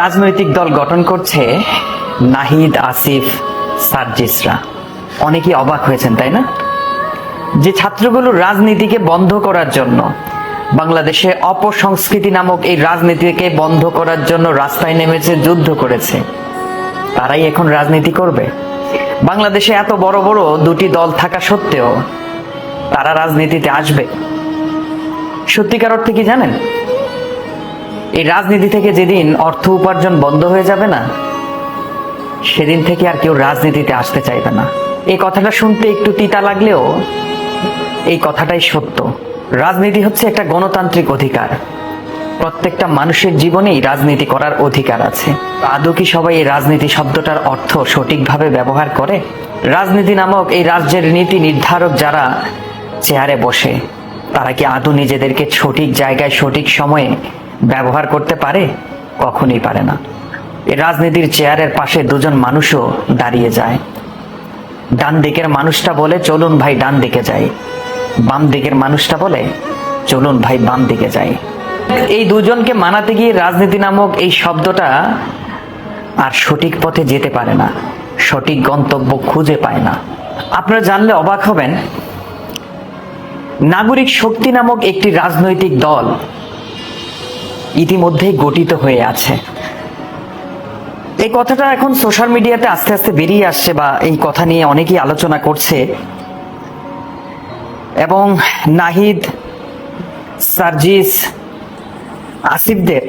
রাজনৈতিক দল গঠন করছে নাহিদ, আসিফ, সার্জিসরা। অনেকেই অবাক হয়েছেন, তাই না? যে ছাত্রগুলো রাজনীতিকে বন্ধ করার জন্য, বাংলাদেশে অপসংস্কৃতি নামক এই রাজনীতিকে বন্ধ করার জন্য রাস্তায় নেমেছে, যুদ্ধ করেছে, তারাই এখন রাজনীতি করবে? বাংলাদেশে এত বড় বড় দুটি দল থাকা সত্ত্বেও তারা রাজনীতিতে আসবে। সত্যিকার অর্থে কি জানেন? এই রাজনীতি থেকে যেদিন অর্থ উপার্জন বন্ধ হয়ে যাবে না, সেদিন থেকে আর কেউ রাজনীতিতে আসতে চাইবে না। এই কথাটা শুনতে একটু তিতা লাগলেও এই কথাটাই সত্য। রাজনীতি হচ্ছে একটা গণতান্ত্রিক অধিকার। প্রত্যেকটা মানুষের জীবনেই রাজনীতি করার অধিকার আছে। আদৌ কি সবাই এই রাজনীতি শব্দটার অর্থ সঠিকভাবে ব্যবহার করে? রাজনীতি নামক এই রাজ্যের নীতি নির্ধারক যারা চেয়ারে বসে, তারা কি আদৌ নিজেদেরকে সঠিক জায়গায়, সঠিক সময়ে ব্যবহার করতে পারে? কখনই পারে না। রাজনীতির চেয়ারের পাশে দুজন মানুষও দাঁড়িয়ে যায়। ডান দিকের মানুষটা বলে, চলুন ভাই, ডান দিকে যাই। বাম দিকের মানুষটা বলে, চলুন ভাই, বাম দিকে যাই। এই দুজনকে মানাতে গিয়ে রাজনীতি নামক এই শব্দটা আর সঠিক পথে যেতে পারে না। সঠিক গন্তব্য খুঁজে পায় না। আপনারা জানলে অবাক হবেন, নাগরিক শক্তি নামক একটি রাজনৈতিক দল ইতিমধ্যেই গঠিত হয়ে আছে। এই কথাটা এখন সোশ্যাল মিডিয়াতে আস্তে আস্তে বেরিয়ে আসছে বা এই কথা নিয়ে অনেকেই আলোচনা করছে। এবং নাহিদ, সার্জিস, আসিফদের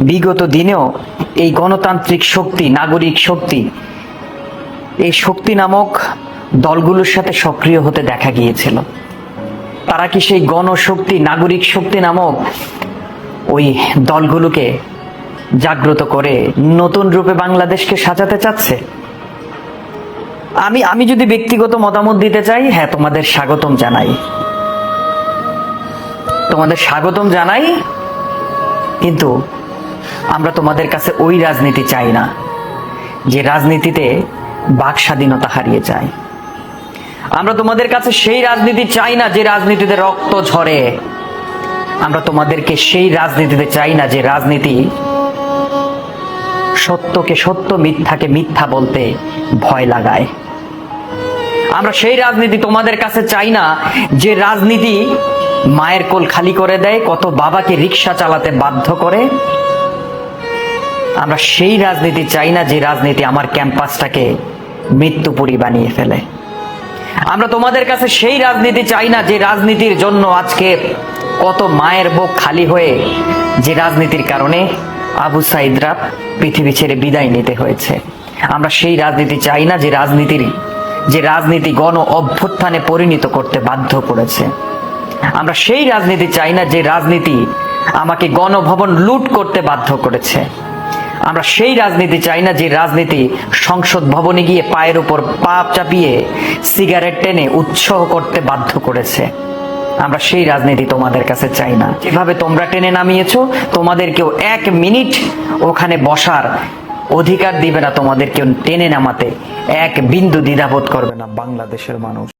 বিগত দিনেও এই গণতান্ত্রিক শক্তি, নাগরিক শক্তি, এই শক্তি নামক দলগুলোর সাথে সক্রিয় হতে দেখা গিয়েছিল। তারা কি সেই গণশক্তি, নাগরিক শক্তি নামক ওই দলগুলোকে জাগ্রত করে নতুন রূপে বাংলাদেশকে সাজাতে চাচ্ছে? আমি আমি যদি ব্যক্তিগত মতামত দিতে চাই হ্যাঁ তোমাদের স্বাগতম জানাই। তোমাদের স্বাগতম জানাই, কিন্তু আমরা তোমাদের কাছে ওই রাজনীতি চাই না, যে রাজনীতিতে বাক স্বাধীনতা হারিয়ে যায়। আমরা তোমাদের কাছে সেই রাজনীতি চাই না, যে রাজনীতিতে রক্ত ঝরে। আমরা তোমাদেরকে সেই রাজনীতিতে চাই না যে রাজনীতি সত্যকে সত্য, মিথ্যাকে মিথ্যা বলতে ভয় লাগায়। আমরা সেই রাজনীতি তোমাদের কাছে চাই না যে রাজনীতি মায়ের কোল খালি করে দেয়, কত বাবাকে রিক্সা চালাতে বাধ্য করে। আমরা সেই রাজনীতি চাই না যে রাজনীতি আমার ক্যাম্পাসটাকে মৃত্যুপুরী বানিয়ে ফেলে। আমরা তোমাদের কাছে সেই রাজনীতি চাই না যে রাজনীতির জন্য আজকে কত মায়ের বুক খালি হয়ে যে রাজনীতির কারণে আবু সাইদরা পৃথিবী ছেড়ে বিদায় নিতে হয়েছে। আমরা সেই রাজনীতি চাই না যে রাজনীতির যে রাজনীতি গণ অভ্যুত্থানে পরিণত করতে বাধ্য করেছে। আমরা সেই রাজনীতি চাই না যে রাজনীতি আমাকে গণভবন লুট করতে বাধ্য করেছে। আমরা সেই রাজনীতি চাই না যে রাজনীতি সংসদ ভবনে গিয়ে পায়ের উপর পা চাপিয়ে সিগারেট টেনে উৎসাহ করতে বাধ্য করেছে। আমরা সেই রাজনীতি তোমাদের কাছে চাই না। যেভাবে তোমরা টেনে নামিয়েছ, তোমাদেরকেও এক মিনিট ওখানে বসার অধিকার দিবে না তোমাদেরকে টেনে নামাতে। এক বিন্দু দ্বিধাবোধ করবে না বাংলাদেশের মানুষ।